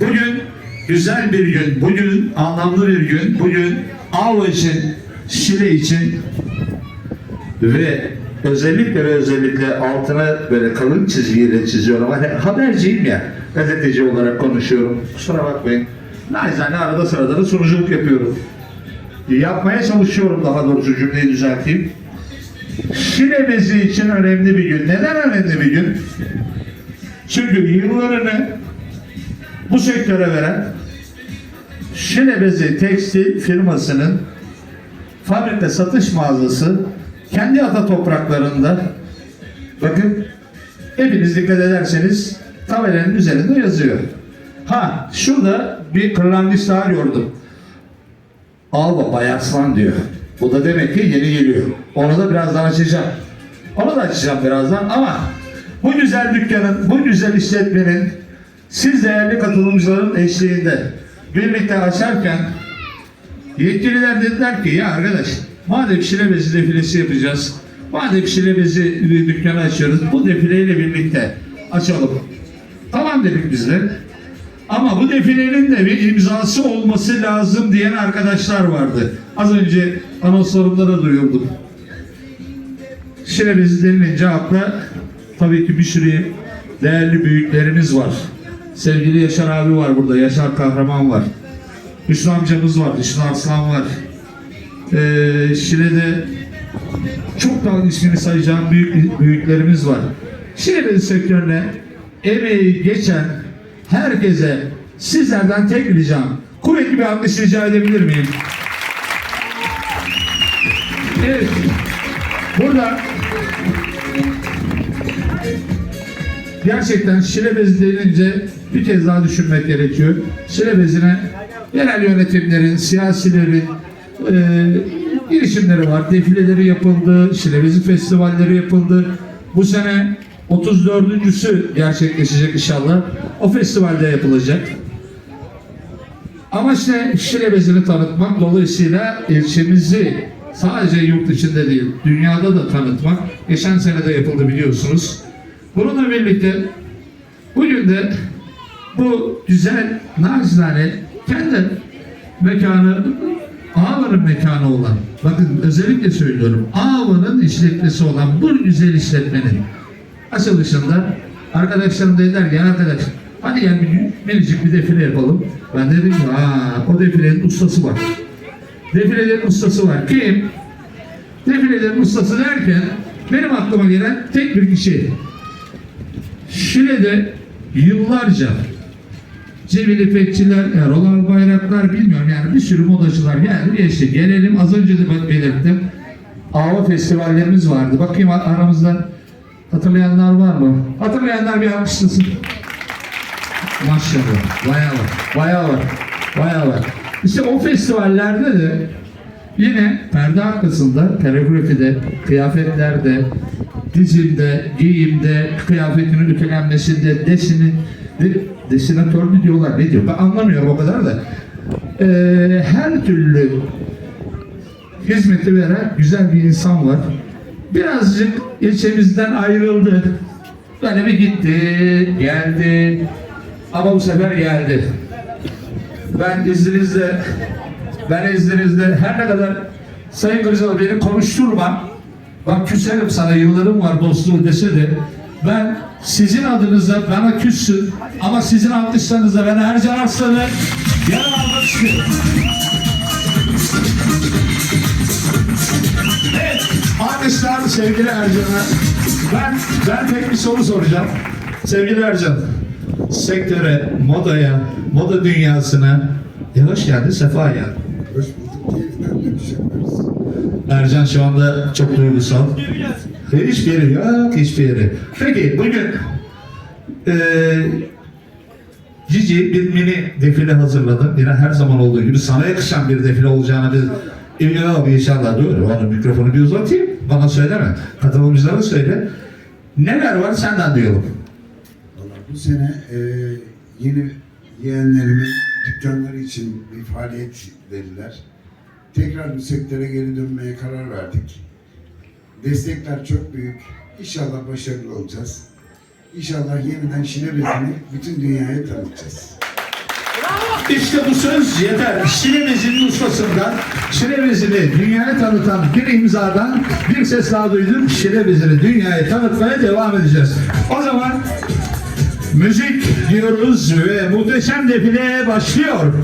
Bugün güzel bir gün, bugün anlamlı bir gün, bugün Avva için, Şile için ve özellikle ve özellikle altına böyle kalın çizgiyle çiziyorum. Hani haberciyim ya, gazeteci olarak konuşuyorum. Kusura bakmayın. Naizane arada sırada da sunuculuk yapıyorum. Yapmaya çalışıyorum daha doğrusu cümleyi düzelteyim. Şile bezi için önemli bir gün. Neden önemli bir gün? Çünkü yıllarını bu sektöre veren Şile bezi tekstil firmasının fabrika satış mağazası kendi ata topraklarında bakın hepiniz dikkat ederseniz tabelanın üzerinde yazıyor. Ha şurada bir kırlangıç daha gördüm. Alba Bayarslan diyor. Bu da demek ki yeni geliyor. Onu da birazdan açacağım. Onu da açacağım birazdan ama bu güzel dükkanın, bu güzel işletmenin siz değerli katılımcıların eşliğinde birlikte açarken yetkililer dediler ki ya arkadaş madem şilebezi defilesi yapacağız, madem şilebezi dükkanı açıyoruz bu defileyle birlikte açalım. Tamam dedik biz. Ama bu defilenin de bir imzası olması lazım diyen arkadaşlar vardı. Az önce anonslarımda da duyurdum. Şilebezi denilince akla tabii ki bir sürü değerli büyüklerimiz var. Sevgili Yaşar abi var burada, Yaşar Kahraman var. Hüsnü amcamız var, Hüsnü Arslan var. Ee, Şile'de çok daha ismini sayacağım büyük büyüklerimiz var. Şile'nin sektörüne emeği geçen herkese sizlerden tek ricam kuvvetli bir alkış rica edebilir miyim? Evet. Burada gerçekten şile bezi denilince bir kez daha düşünmek gerekiyor. Şile bezine yerel yönetimlerin, siyasilerin e, girişimleri var. Defileleri yapıldı, şile bezi festivalleri yapıldı. Bu sene 34.sü gerçekleşecek inşallah. O festivalde yapılacak. Amaç ne? Şile bezini tanıtmak. Dolayısıyla ilçemizi sadece yurt içinde değil, dünyada da tanıtmak. Geçen sene de yapıldı biliyorsunuz. Bununla birlikte bugün de bu güzel, nacizane kendi mekanı, Ağva'nın mekanı olan, bakın özellikle söylüyorum, Ağva'nın işletmesi olan bu güzel işletmenin açılışında arkadaşlarım dediler ki arkadaş hadi gel bir minicik bir defile yapalım. Ben dedim ki aa o defilenin ustası var. Defilelerin ustası var. Kim? Defilelerin ustası derken benim aklıma gelen tek bir kişi. Şile'de yıllarca Cemil İpekçiler, Erol Bayraklar bilmiyorum yani bir sürü modacılar geldi geçti. Gelelim az önce de ben belirttim. Ava festivallerimiz vardı. Bakayım aramızda hatırlayanlar var mı? Hatırlayanlar bir alkışlasın. Maşallah. Bayağı var. Bayağı var. Bayağı var. İşte o festivallerde de yine perde arkasında, koreografide, kıyafetlerde, dizimde, giyimde, kıyafetinin ütülenmesinde, desinin, de, desinatör mü diyorlar, ne diyor? Ben anlamıyorum o kadar da. Ee, her türlü hizmeti veren güzel bir insan var. Birazcık ilçemizden ayrıldı. Böyle bir gitti, geldi. Ama bu sefer geldi. Ben izninizle, ben izninizle her ne kadar Sayın Kılıçdaroğlu beni konuşturma. Bak küserim sana yıllarım var dostluğu dese de ben sizin adınıza bana küssün ama sizin alkışlarınıza ben Ercan Arslan'ı yanıma almak istiyorum. Evet, alkışlar sevgili Ercan'a. Ben, ben tek bir soru soracağım. Sevgili Ercan, sektöre, modaya, moda dünyasına e hoş geldin, sefa geldin. Hoş bulduk. Keyiften de bir şey yaparız. Ercan şu anda çok duygusal. Hiçbir yeri yok, hiçbir yeri. Peki bugün eee Cici bir mini defile hazırladı. Yine her zaman olduğu gibi sana yakışan bir defile olacağını biz emin olalım inşallah. Dur, onu mikrofonu bir uzatayım. Bana söyleme. Katılımcılara söyle. Neler var senden duyalım. Valla bu sene e, yeni yeğenlerimin dükkanları için bir faaliyet dediler. Tekrar bu sektöre geri dönmeye karar verdik. Destekler çok büyük. İnşallah başarılı olacağız. İnşallah yeniden Şile bezini bütün dünyaya tanıtacağız. İşte bu söz yeter. Şilemizin ustasından, Şilemizini dünyaya tanıtan bir imzadan bir ses daha duydum. Şilemizini dünyaya tanıtmaya devam edeceğiz. O zaman müzik diyoruz ve muhteşem defile başlıyor.